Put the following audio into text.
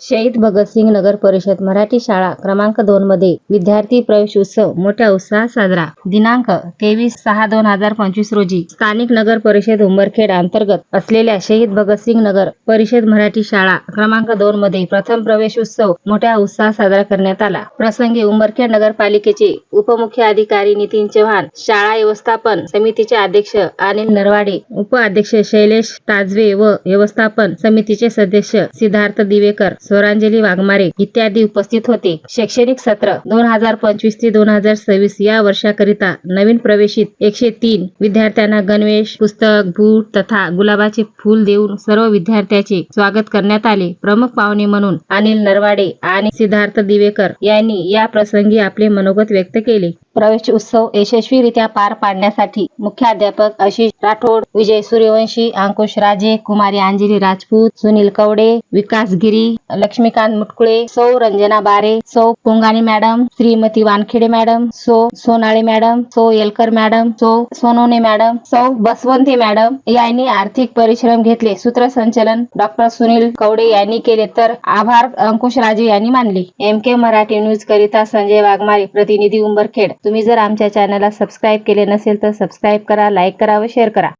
शहीद भगतसिंग नगर परिषद मराठी शाळा क्रमांक दोन मध्ये विद्यार्थी प्रवेश उत्सव मोठ्या उत्साहात साजरा. दिनांक तेवीस सहा दोन हजार पंचवीस रोजी स्थानिक नगर परिषद उंबरखेड अंतर्गत असलेल्या शहीद भगतसिंग नगर परिषद मराठी शाळा क्रमांक दोन मध्ये प्रथम प्रवेश उत्सव मोठ्या उत्साहात साजरा करण्यात आला. प्रसंगी उंबरखेड नगरपालिकेचे उपमुख्य अधिकारी नितीन चव्हाण शाळा व्यवस्थापन समितीचे अध्यक्ष अनिल नरवाडे उपाध्यक्ष शैलेश ताजवे व व्यवस्थापन समितीचे सदस्य सिद्धार्थ दिवेकर स्वरांजली वाघमारे इत्यादी उपस्थित होते. शैक्षणिक सत्र दोन हजार पंचवीस ते दोन हजार सव्वीस या वर्षाकरिता नवीन प्रवेशित एकशे तीन विद्यार्थ्यांना गणवेश पुस्तक बूट तथा गुलाबाचे फूल देऊन सर्व विद्यार्थ्याचे स्वागत करण्यात आले. प्रमुख पाहुणे म्हणून अनिल नरवाडे आणि सिद्धार्थ दिवेकर यांनी या प्रसंगी आपले मनोगत व्यक्त केले. प्रवेश उत्सव यशस्वीरित्या पार पाडण्यासाठी मुख्याध्यापक आशिष राठोड विजय सूर्यवंशी अंकुश राजे कुमारी अंजली राजपूत सुनील कवडे विकास गिरी लक्ष्मीकांत मुटकुळे सौ रंजना बारे सौ पुंगाणी मॅडम श्रीमती वानखेडे मॅडम सो सोनाळे मॅडम सो येलकर मॅडम सो सोनोने मॅडम सौ बसवंती मॅडम यांनी आर्थिक परिश्रम घेतले. सूत्रसंचलन डॉक्टर सुनील कवडे यांनी केले तर आभार अंकुश राजे यांनी मानले. एम के मराठी न्यूज करिता संजय वाघमारे प्रतिनिधी उंबरखेड. तुम्ही जर आमच्या चॅनलला सबस्क्राईब केले नसेल तर सबस्क्राईब करा लाईक करा व शेअर करा.